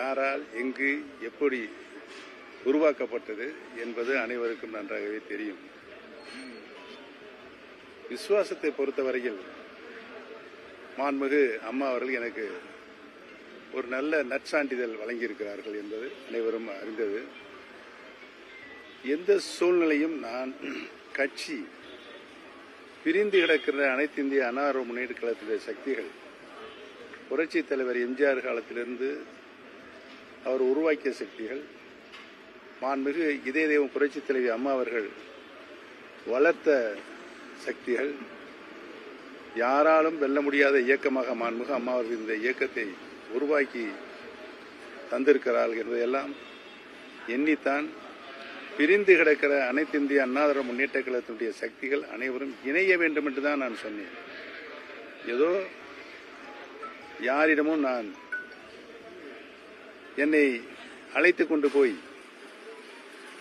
யாரால் எங்கு எப்படி உருவாக்கப்பட்டது என்பது அனைவருக்கும் நன்றாகவே தெரியும். விசுவாசத்தை பொறுத்தவரையில் மாண்புமிகு அம்மா அவர்கள் எனக்கு ஒரு நல்ல நற்சான்றிதழ் வழங்கியிருக்கிறார்கள் என்பது அனைவரும் அறிந்தது. எந்த சூழ்நிலையும் நான் கட்சி பிரிந்து கிடக்கிற அனைத்து இந்திய அன்னார முன்னேற்ற கழகத்திலே சக்திகள் புரட்சித் தலைவர் எம்ஜிஆர் காலத்திலிருந்து அவர் உருவாக்கிய சக்திகள் மாண்புமிகு இதய தெய்வம் புரட்சித் தலைவி அம்மா அவர்கள் வளர்த்த சக்திகள் யாராலும் வெல்ல முடியாத இயக்கமாக மாண்புமிகு அம்மா அவர்கள் இந்த இயக்கத்தை உருவாக்கி தந்திருக்கிறார்கள் என்பதையெல்லாம் எண்ணித்தான் பிரிந்து கிடக்கிற அனைத்து இந்திய அண்ணாதிர முன்னேற்ற கழகத்தினுடைய சக்திகள் அனைவரும் இணைய வேண்டும் என்று தான் நான் சொன்னேன். ஏதோ யாரிடமும் நான் என்னை அழைத்துக் கொண்டு போய்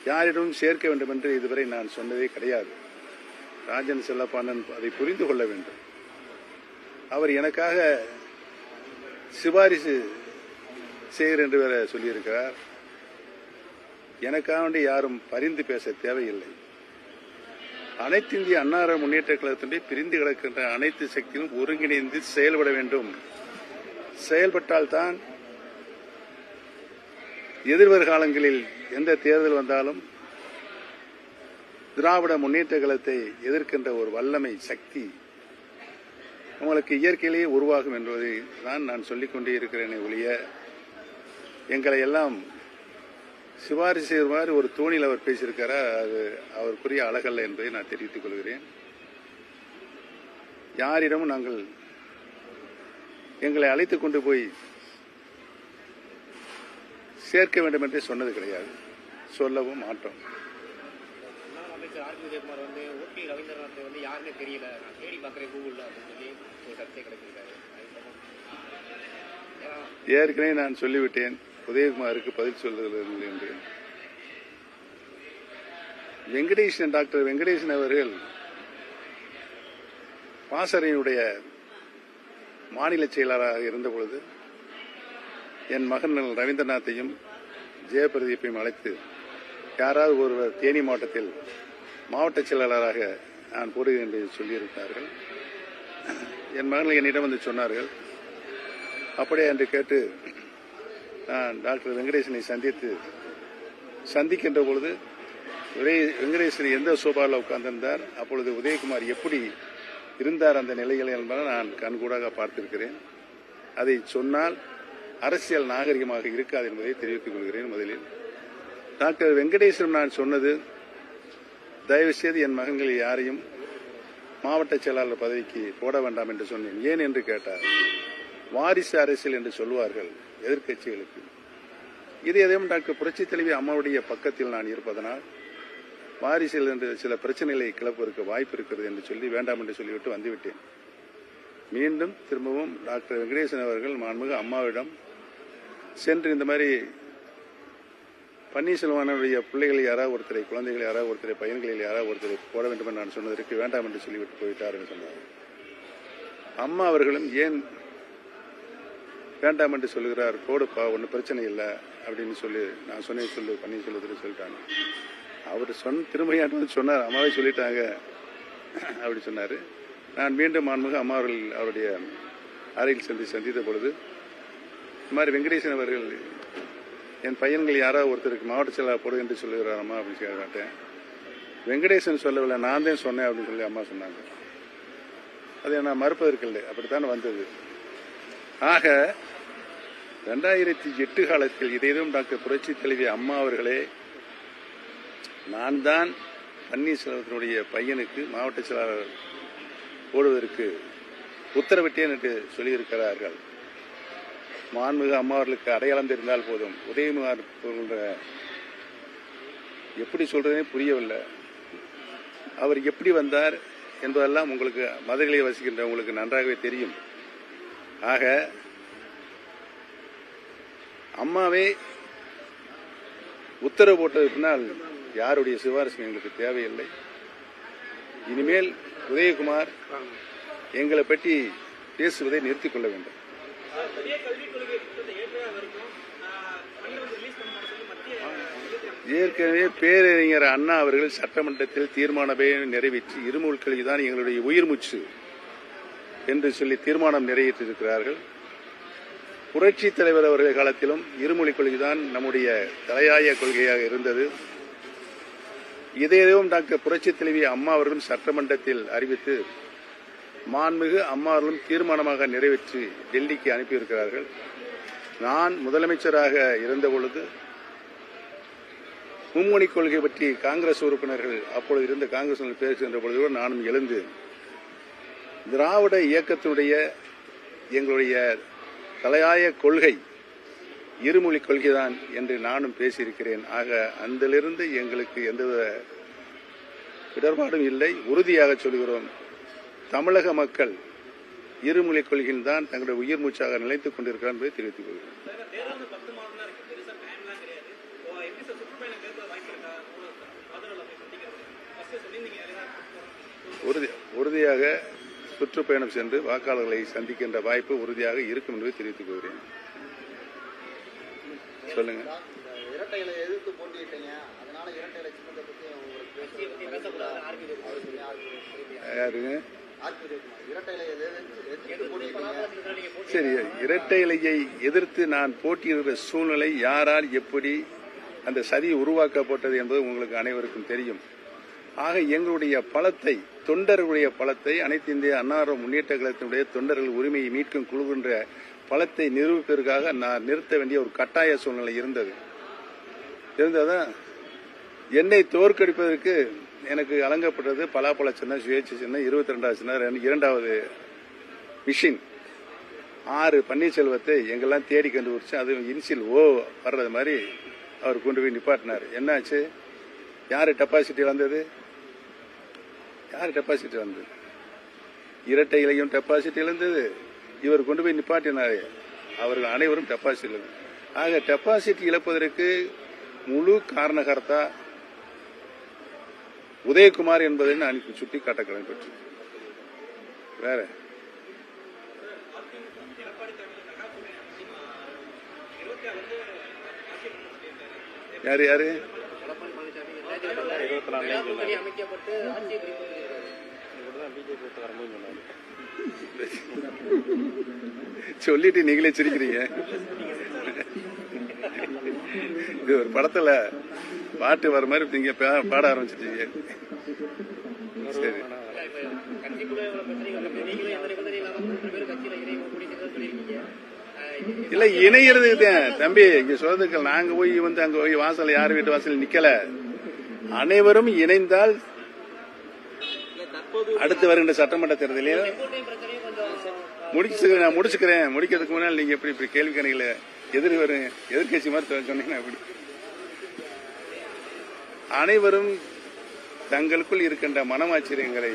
யாரிடமும் சேர்க்க வேண்டும் என்று இதுவரை நான் சொன்னதே கிடையாது. ராஜன் செல்லப்பாண்டன் அதை புரிந்து கொள்ள வேண்டும். அவர் எனக்காக சிபாரிசு செய்கிறேன் என்று வேற சொல்லியிருக்கிறார். எனக்காக வேண்டி யாரும் பரிந்து பேச தேவையில்லை. அனைத்து இந்திய அன்னார முன்னேற்ற கழகத்தினுடைய பிரிந்து கிடக்கின்ற அனைத்து சக்தியும் ஒருங்கிணைந்து செயல்பட வேண்டும். செயல்பட்டால்தான் எதிர்வருகாலங்களில் எந்த தேர்தல் வந்தாலும் திராவிட முன்னேற்ற கழகத்தை எதிர்க்கின்ற ஒரு வல்லமை சக்தி உங்களுக்கு இயற்கையிலேயே உருவாகும் என்பதை தான் நான் சொல்லிக்கொண்டே இருக்கிறேனே ஒழிய எங்களை எல்லாம் சிபாரிசு செய்கிற மாதிரி ஒரு தோணியில் அவர் பேசியிருக்காரா அது அவருக்குரிய அழகல்ல என்பதை நான் தெரிவித்துக் கொள்கிறேன். யாரிடமும் நாங்கள் எங்களை அழைத்துக் கொண்டு போய் சேர்க்க வேண்டும் என்று சொன்னது கிடையாது. சொல்லவும் மாட்டோம். ஏற்கனவே நான் சொல்லிவிட்டேன். உதயகுமாருக்கு பதில் சொல்லுகிறது என்று. வெங்கடேசன் டாக்டர் வெங்கடேசன் அவர்கள் பாசறையினுடைய மாநில செயலாளராக இருந்த பொழுது என் மகன் ரவீந்திரநாத்தையும் ஜெயபிரதீப்பையும் அழைத்து யாராவது ஒருவர் தேனி மாவட்டத்தில் மாவட்ட செயலாளராக நான் போடுகிறேன் என்று சொல்லியிருந்தார்கள். என் மகன்கள் என்னிடம் வந்து சொன்னார்கள். அப்படியே என்று கேட்டு நான் டாக்டர் வெங்கடேசனை சந்தித்து சந்திக்கின்ற பொழுது வெங்கடேசன் எந்த சோபாவில் உட்கார்ந்திருந்தார்? அப்பொழுது உதயகுமார் எப்படி இருந்தார் அந்த நிலைகளை என்பதை நான் கண்கூடாக பார்த்திருக்கிறேன். அதை சொன்னால் அரசியல் நாகரிகமாக இருக்காது என்பதை தெரிவித்துக் கொள்கிறேன் முதலில். டாக்டர் வெங்கடேசன் நான் சொன்னது தயவு செய்து என் மகன்களை யாரையும் மாவட்ட செயலாளர் பதவிக்கு போட வேண்டாம் என்று சொன்னேன். ஏன் என்று கேட்டார் வாரிசு அரசியல் என்று சொல்வார்கள் எதிர்க்கட்சிகளுக்கு. இது எதையும் டாக்டர் புரட்சி தலைவி அம்மாவுடைய பக்கத்தில் நான் இருப்பதனால் வாரிசில் என்று சில பிரச்சனைகளை கிளப்பதற்கு வாய்ப்பு இருக்கிறது என்று சொல்லி வேண்டாம் என்று சொல்லிவிட்டு வந்துவிட்டேன். மீண்டும் திரும்பவும் டாக்டர் வெங்கடேசன் அவர்கள் மாண்புமிகு அம்மாவிடம் சென்று இந்த மாதிரி பன்னீர்செல்வனுடைய பிள்ளைகள் யாராவது ஒருத்தரை குழந்தைகள் யாராவது ஒருத்தரை பையன்களில் யாராவது ஒருத்தரை போட வேண்டும் என்று நான் சொன்னதற்கு வேண்டாம் என்று சொல்லிவிட்டு போயிட்டார் என்று சொன்னார். அம்மா அவர்களும் ஏன் வேண்டாம் என்று சொல்லுகிறார் போடுப்பா ஒன்றும் பிரச்சனை இல்லை அப்படின்னு சொல்லி நான் சொன்னேன் சொல்லு பன்னீர்செல்வத்தில் சொல்லிட்டாங்க. அவர் சொன்ன திரும்பியாட்டு வந்து சொன்னார் அம்மாவே சொல்லிட்டாங்க அப்படி சொன்னார். நான் மீண்டும் மாண்புக அம்மா அவர்கள் அவருடைய அறையில் சென்று சந்தித்த பொழுது இந்த மாதிரி வெங்கடேசன் அவர்கள் என் பையன்கள் யாராவது ஒருத்தருக்கு மாவட்ட செயலாளர் போடு என்று சொல்லுகிறார் அப்படின்னு சொல்லி கேட்டேன். வெங்கடேசன் சொல்லவில்லை நான் தான் சொன்னேன் அப்படின்னு சொல்லி அம்மா சொன்னாங்க. அதை நான் மறுப்பதற்கில்லை அப்படித்தான் வந்தது. ஆக ரெண்டாயிரத்தி எட்டு காலத்தில் இதையும் டாக்டர் புரட்சி தலைவி அம்மா அவர்களே நான் தான் பன்னீர்செல்வத்தினுடைய பையனுக்கு மாவட்ட செயலாளர் போடுவதற்கு உத்தரவிட்டேன் என்று சொல்லியிருக்கிறார்கள். மாண்புமிகு அம்மாவர்களுக்கு அடையாளம் தெரிந்தால் போதும். உதயகுமார் எப்படி சொல்றதே புரியவில்லை. அவர் எப்படி வந்தார் என்பதெல்லாம் உங்களுக்கு மதுரையில் வசிக்கின்ற உங்களுக்கு நன்றாகவே தெரியும். ஆக அம்மாவே உத்தரவு போட்டது பின்னால் யாருடைய சிபாரிசு எங்களுக்கு தேவையில்லை. இனிமேல் உதயகுமார் எங்களை பற்றி பேசுவதை நிறுத்திக் கொள்ள வேண்டும். ஏற்கனவே பேரறிஞர் அண்ணா அவர்கள் சட்டமன்றத்தில் தீர்மானமே நிறைவேற்றி இருமொழிக் தான் எங்களுடைய உயிர் மூச்சு என்று சொல்லி தீர்மானம் நிறைவேற்றியிருக்கிறார்கள். புரட்சி தலைவர் அவர்கள் காலத்திலும் இருமொழிக் கொள்கைதான் நம்முடைய தலையாய கொள்கையாக இருந்தது. இதையும் டாக்டர் புரட்சி தலைவி அம்மா அவர்களும் சட்டமன்றத்தில் அறிவித்து மாண்புமிகு அம்மாவர்களும் தீர்மானமாக நிறைவேற்றி டெல்லிக்கு அனுப்பியிருக்கிறார்கள். நான் முதலமைச்சராக இருந்த பொழுது மும்மொழி கொள்கை பற்றி காங்கிரஸ் உறுப்பினர்கள் அப்பொழுது இருந்த காங்கிரஸ் பேசுகின்ற பொழுது கூட நானும் எழுந்து திராவிட இயக்கத்தினுடைய எங்களுடைய தலையாய கொள்கை இருமொழி கொள்கைதான் என்று நானும் பேசியிருக்கிறேன். ஆக அதிலிருந்து எங்களுக்கு எந்தவித இடர்பாடும் இல்லை. உறுதியாக சொல்கிறோம். தமிழக மக்கள் இருமொழி கொள்கையில் தான் தங்களுடைய உயிர் மூச்சாக நிலைத்துக் கொண்டிருக்கிறார் என்பதை தெரிவித்துக் உறுதியாக சுற்றுப்பயணம் சென்று வாக்காளர்களை சந்திக்கின்ற வாய்ப்பு உறுதியாக இருக்கும் என்பதை தெரிவித்துக் கொள்கிறேன். சொல்லுங்க. யாருங்க? சரி இரட்டை இலையை எதிர்த்து நான் போட்டியிடுகிற சூழ்நிலை யாரால் எப்படி அந்த சதி உருவாக்கப்பட்டது என்பது உங்களுக்கு அனைவருக்கும் தெரியும். ஆக எங்களுடைய பலத்தை தொண்டர்களுடைய பலத்தை அனைத்து இந்திய அன்னார முன்னேற்ற கழகத்தினுடைய தொண்டர்கள் உரிமையை மீட்கும் குழுகின்ற பலத்தை நிரூபிப்பதற்காக நான் நிறுத்த வேண்டிய ஒரு கட்டாய சூழ்நிலை இருந்தது. இருந்ததா? என்னை தோற்கடிப்பதற்கு எனக்கு வழங்கப்பட்டது பலாப்பழ சின்னம் சுயேட்சை சின்னம் இருபத்தி ரெண்டாவது சின்னம் இரண்டாவது மிஷின் ஆறு பன்னீர்செல்வத்தை எங்கெல்லாம் தேடி கண்டுபிடிச்சு அது இன்சில் ஓ வர்றது மாதிரி அவர் கொண்டு போய் நிப்பாட்டினார். என்னாச்சு? யாரு டெபாசிட்டி வந்தது யார் டெபாசிட்டி வந்தது இரட்டை இலையும் டெபாசிட்டி இழந்தது. இவர் கொண்டு போய் நிப்பாட்டினார். அவர்கள் அனைவரும் டெபாசிட் இழந்தது. ஆக டெபாசிட் இழப்பதற்கு முழு காரணகர்த்தா உதயகுமார் என்பதை அனுப்பி சுட்டி காட்ட கடமைப்பற்று வேற? யாரு யாரு? சொல்லிட்டு நீங்களே சிரிக்கிறீங்க. இது ஒரு படத்துல பாட்டு வர மாதிரி நீங்க பா- பாட ஆரம்பிச்சிட்டீங்க. சரி. இல்ல இணையறதுக்கு தம்பி இங்க சொல்றதுக்கு நாங்க போய் வந்து அங்க போய் வாசல் யார் வீட்டு வாசல் நிக்கல. அனைவரும் இணைந்தால் அடுத்து வருகின்ற சட்டமன்ற தேர்தலில் முடிச்சு நான் முடிச்சுக்கிறேன். முடிக்கிறதுக்கு முன்னால் நீங்க எப்படி இப்படி கேள்வி கணையில எதிர் வரும் எதிர்கட்சி மாதிரி சொன்னீங்கன்னா அப்படி அனைவரும் தங்களுக்குள் இருக்கின்ற மனமாச்சரியங்களை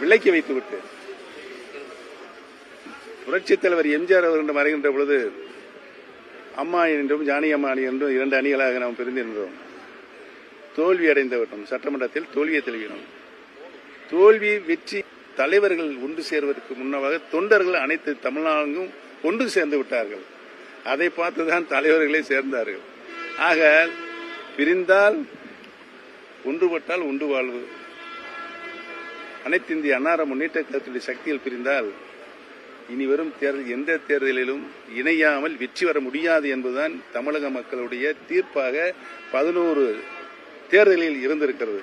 விலக்கி வைத்துவிட்டு புரட்சித் தலைவர் எம்ஜிஆர் அவர்கள் மறைகின்ற பொழுது அம்மா என்றும் ஜானி அம்மா அணி என்றும் இரண்டு அணிகளாக நாம் பிரிந்திருந்தோம். தோல்வி அடைந்து விட்டோம். சட்டமன்றத்தில் தோல்வியை தெளிவினோம் தோல்வி வெற்றி தலைவர்கள் ஒன்று சேர்வதற்கு முன்னதாக தொண்டர்கள் அனைத்து தமிழ்நாடும் ஒன்று சேர்ந்து விட்டார்கள். அதை பார்த்துதான் தலைவர்களே சேர்ந்தார்கள். ஆக பிரிந்தால் ஒன்றுபட்டால் உண்டு வாழ்வு. அனைத்து இந்திய அன்னார முன்னேற்ற கழகத்துடைய சக்தியில் பிரிந்தால் இனி வரும் தேர்தல் எந்த தேர்தலிலும் இணையாமல் வெற்றி வர முடியாது என்பதுதான் தமிழக மக்களுடைய தீர்ப்பாக பதினோரு தேர்தலில் இருந்திருக்கிறது.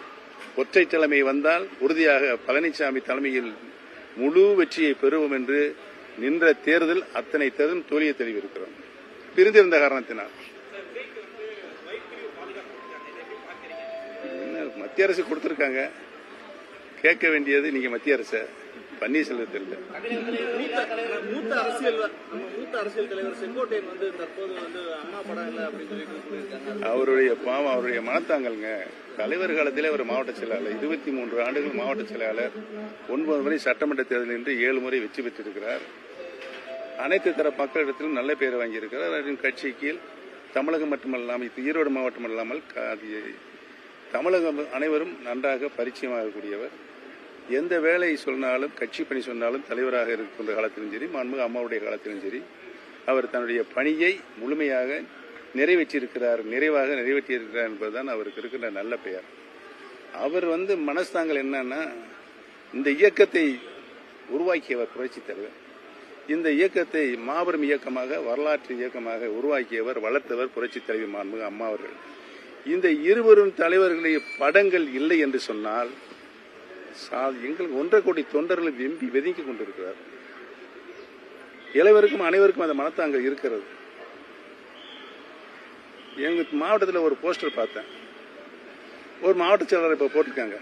ஒற்றை தலைமை வந்தால் உறுதியாக பழனிசாமி தலைமையில் முழு வெற்றியை பெறுவோம் என்று நின்ற தேர்தல் அத்தனை தேர்தலும் தோழியை தெளிவிருக்கிறோம் பிரிந்திருந்த காரணத்தினால். மத்திய அரசு கொடுத்திருக்காங்க. கேட்க வேண்டியது நீங்க மத்திய அரசு. பன்னீர்செல்வத்தில் மூத்த அரசியல் நம்ம மூத்த அரசியல் தலைவர் செங்கோட்டையன் வந்து தற்போது வந்து அம்மா படம் இல்லை அப்படின்னு சொல்லிட்டு சொல்லியிருக்காங்க. அவருடைய பாவம் அவருடைய மனத்தாங்கல்ங்க. தலைவர் காலத்திலே அவர் மாவட்ட செயலாளர் இருபத்தி மூன்று ஆண்டுகள் மாவட்ட செயலாளர் ஒன்பது முறை சட்டமன்ற தேர்தலில் நின்று ஏழு முறை வெற்றி பெற்றிருக்கிறார். அனைத்து தர மக்களிடத்திலும் நல்ல பெயர் வாங்கியிருக்கிறார். அவரின் கட்சிக்கு தமிழகம் மட்டுமல்லாமல் ஈரோடு மாவட்டம் அது தமிழகம் அனைவரும் நன்றாக பரிச்சயமாகக்கூடியவர். எந்த வேலை சொன்னாலும் கட்சி பணி சொன்னாலும் தலைவராக இருக்கின்ற காலத்திலும் சரி மாண்புமிகு அம்மாவுடைய காலத்திலும் சரி அவர் தன்னுடைய பணியை முழுமையாக நிறைவேற்றியிருக்கிறார் நிறைவாக நிறைவேற்றியிருக்கிறார் என்பதுதான் அவருக்கு இருக்கின்ற நல்ல பெயர். அவர் வந்து மனஸ்தாங்கள் என்னன்னா இந்த இயக்கத்தை உருவாக்கியவர் புரட்சி தலைவர். இந்த இயக்கத்தை மாபெரும் இயக்கமாக வரலாற்று இயக்கமாக உருவாக்கியவர் வளர்த்தவர் புரட்சி தலைவி மாண்புமிகு அம்மா அவர்கள். இந்த இருவரும் தலைவர்களுடைய படங்கள் இல்லை என்று சொன்னால் சா- எங்களுக்கு ஒன்றரை கோடி தொண்டர்கள் வெம்பி வெதுங்கி கொண்டிருக்கிறார். இளைவருக்கும் அனைவருக்கும் அந்த மனத்தாங்க இருக்கிறது. எங்க மாவட்டத்தில் ஒரு போஸ்டர் பார்த்தேன். ஒரு மாவட்ட செயலாளர் இப்போ போட்டிருக்காங்க.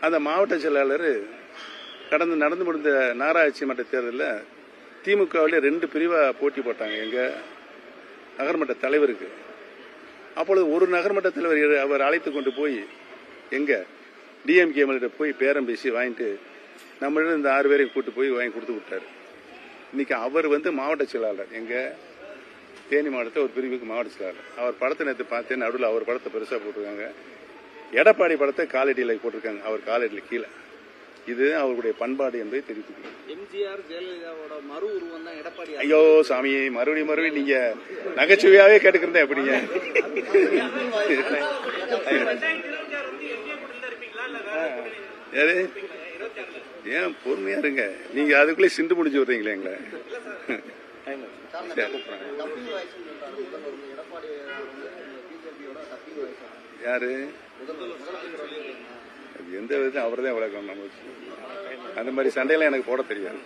அந்த மாவட்ட செயலாளர் கடந்து நடந்து முடிந்த நாராட்சி மன்ற தேர்தலில் திமுகவில் ரெண்டு பிரிவாக போட்டி போட்டாங்க. எங்க நகர்மன்ற தலைவருக்கு. அப்பொழுது ஒரு நகர்மன்ற தலைவர் அவர் அழைத்து கொண்டு போய் எங்க? டிஎம்கே எம்எல்ஏ போய் பேரம் பேசி வாங்கிட்டு நம்மளிடம் இந்த ஆறு பேரையும் கூட்டு போய் வாங்கி கொடுத்து விட்டாரு. இன்னைக்கு அவர் வந்து மாவட்ட செயலாளர். எங்க? தேனி மாவட்டத்தை ஒரு பிரிவுக்கு மாவட்ட செயலாளர். அவர் படத்தை நேற்று பார்த்தேன் நடுவில் அவர் படத்தை பெருசாக போட்டிருக்காங்க. எடப்பாடி படத்தை காலடியில் போட்டிருக்காங்க. அவர் காலடியில் கீழே. இது அவருடைய பண்பாடு என்பதை தெரிவித்துக்கிறேன் எம்ஜிஆர் ஜெயலலிதாவோட மறு உருவம் தான் எடப்பாடி ஐயோ சாமி மறுபடியும் மறுபடியும் நீங்க நகைச்சுவையாவே கேட்டுக்கிறதா எப்படிங்க யாரு? ஏன் பொறுமையா இருங்க. நீங்க அதுக்குள்ளே சிண்டு முடிஞ்சு விடுறீங்களே எங்களை. யாரு? எந்த விதத்தையும் அவர் தான் விளக்கணும் நம்ம. அந்த மாதிரி சண்டையெல்லாம் எனக்கு போட தெரியாது.